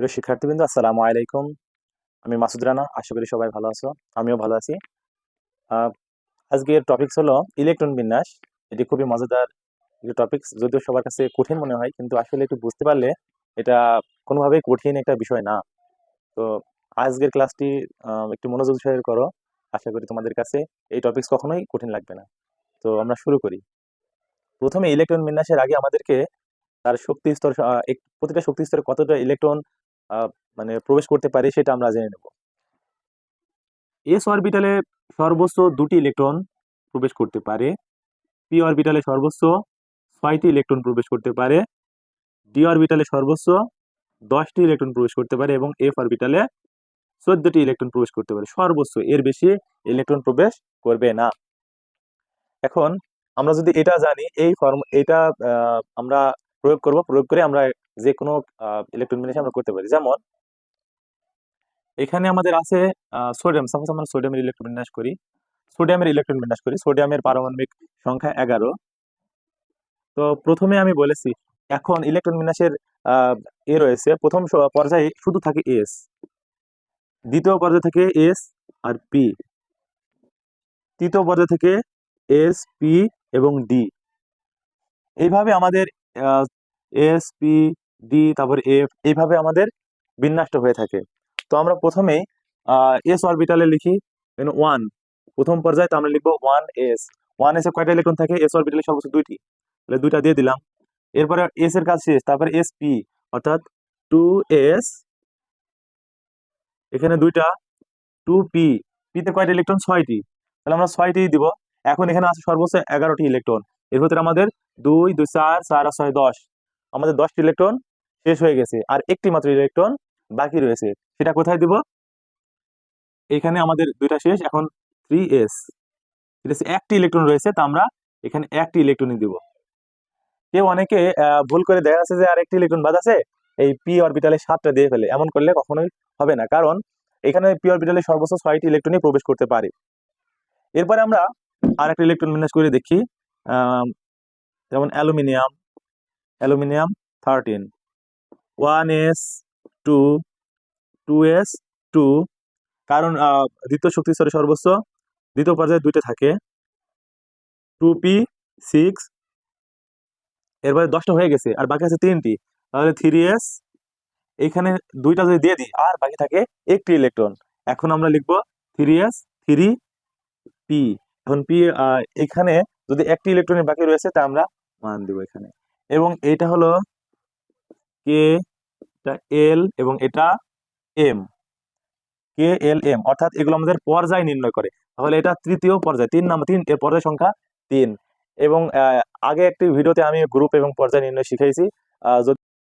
প্রিয় শিক্ষার্থীবৃন্দ, আসসালামু আলাইকুম। আমি মাসুদ রানা, আশা করি সবাই ভালো আছো। আমিও ভালো আছি। আজকের টপিকস হলো ইলেকট্রন বিন্যাস। এটি খুবই মজাদার একটি টপিকস যদিও সবার কাছে কঠিন মনে হয়, কিন্তু আসলে একটু বুঝতে পারলে এটা কোনোভাবেই কঠিন একটা বিষয় না। তো আজকের ক্লাসটি একটু মনোযোগ সহকারে করো। আশা করি তোমাদের কাছে এই টপিকস কখনোই কঠিন লাগবে না। তো আমরা শুরু করি। প্রথমে ইলেকট্রন বিন্যাসের আগে আমাদেরকে তার শক্তি স্তর প্রতিটা শক্তি স্তরে কতটা ইলেকট্রন মানে প্রবেশ করতে পারে সেটা আমরা জেনে নেব। এস অরবিটালে সর্বোচ্চ দুটি ইলেকট্রন প্রবেশ করতে পারে। পি অরবিটালে সর্বোচ্চ ছয়টি ইলেকট্রন প্রবেশ করতে পারে। ডি অরবিটালে সর্বোচ্চ দশটি ইলেকট্রন প্রবেশ করতে পারে এবং এফ অরবিটালে চোদ্দটি ইলেকট্রন প্রবেশ করতে পারে। সর্বোচ্চ এর বেশি ইলেকট্রন প্রবেশ করবে না। এখন আমরা যদি এটা জানি, এই ফর্ম, এটা আমরা প্রয়োগ করব। প্রয়োগ করে আমরা যে কোনো ইলেকট্রন বিন্যাস আমরা করতে পারি। যেমন, এখানে আমাদের আছে সোডিয়াম সাপোজ আমরা সোডিয়ামের ইলেকট্রন বিন্যাস করি। সোডিয়ামের ইলেকট্রন বিন্যাস করি। সোডিয়ামের পারমাণবিক সংখ্যা এগারো। তো প্রথমে আমি বলেছি, এখন ইলেকট্রন বিন্যাসের এ রয়েছে। প্রথম পর্যায়ে শুধু থাকে এস দ্বিতীয় পর্যায়ে থেকে এস আর পি তৃতীয় পর্যায়ে থেকে এস পি এবং ডি এইভাবে আমাদের এস পি ডি তারপর এফ এইভাবে আমাদের বিন্যাসটা হয়ে থাকে। তো আমরা প্রথমেই এস অরবিটালে লিখি ওয়ান প্রথম পর্যায়ে তো আমরা লিখব ওয়ান এস ওয়ান এস কয়টা ইলেকট্রন থাকে? এস অরবিটালে সর্বোচ্চ দুইটি। তাহলে দুইটা দিয়ে দিলাম। এরপরে এস এর কাজ শেষ, তারপরে এস পি অর্থাৎ টু এস এখানে দুইটা টু পি পিতে কয়টা ইলেকট্রন? ছয়টি। তাহলে আমরা ছয়টি দিব। এখন এখানে আছে সর্বোচ্চ এগারোটি ইলেকট্রন। এর ভিতরে আমাদের দুই দুই, চার চার আর ছয়, দশ। আমাদের দশটি ইলেকট্রন শেষ হয়ে গেছে। আর একটি মাত্র ইলেকট্রন বাকি রয়েছে। সেটা কোথায় দিব? এখানে আমাদের দুইটা শেষ, এখন থ্রি এস ঠিক আছে একটি ইলেকট্রন রয়েছে, তা আমরা এখানে একটি ইলেকট্রনই দিব। কেউ অনেকে ভুল করে দেখা যাচ্ছে যে আর একটি ইলেকট্রন বাদ আছে, এই পি অরবিটালে সাতটা দিয়ে ফেলে। এমন করলে কখনোই হবে না, কারণ এখানে পি অরবিটালে সর্বোচ্চ ছয়টি ইলেকট্রনই প্রবেশ করতে পারে। এরপরে আমরা আর একটা ইলেকট্রন বিন্যাস করে দেখি। যেমন aluminium aluminium thirteen one S two two S two. কারণ দ্বিতীয় শক্তি স্তরে সর্বোচ্চ দ্বিতীয় পর্যায়ে দুইটা থাকে। টু পি সিক্স, এরপরে দশটা হয়ে গেছে, আর বাকি আছে তিনটি। তাহলে থ্রি এস, এখানে দুইটা যদি দিয়ে দিই, আর বাকি থাকে একটি ইলেকট্রন। এখন আমরা লিখব থ্রি এস, থ্রি পি। এখন পি এখানে যদি একটি ইলেকট্রনের বাকি রয়েছে, তা আমরা মান দেবো এখানে। এবং এটা হলো কে এটা এল এবং এটা এম কে এল এম অর্থাৎ এগুলো আমাদের পর্যায় নির্ণয় করে। তাহলে এটা তৃতীয় পর্যায়, তিন নাম্বার তিন, এর পর্যায় সংখ্যা তিন। এবং আগে একটি ভিডিওতে আমি গ্রুপ এবং পর্যায় নির্ণয় শিখাইছি। যদি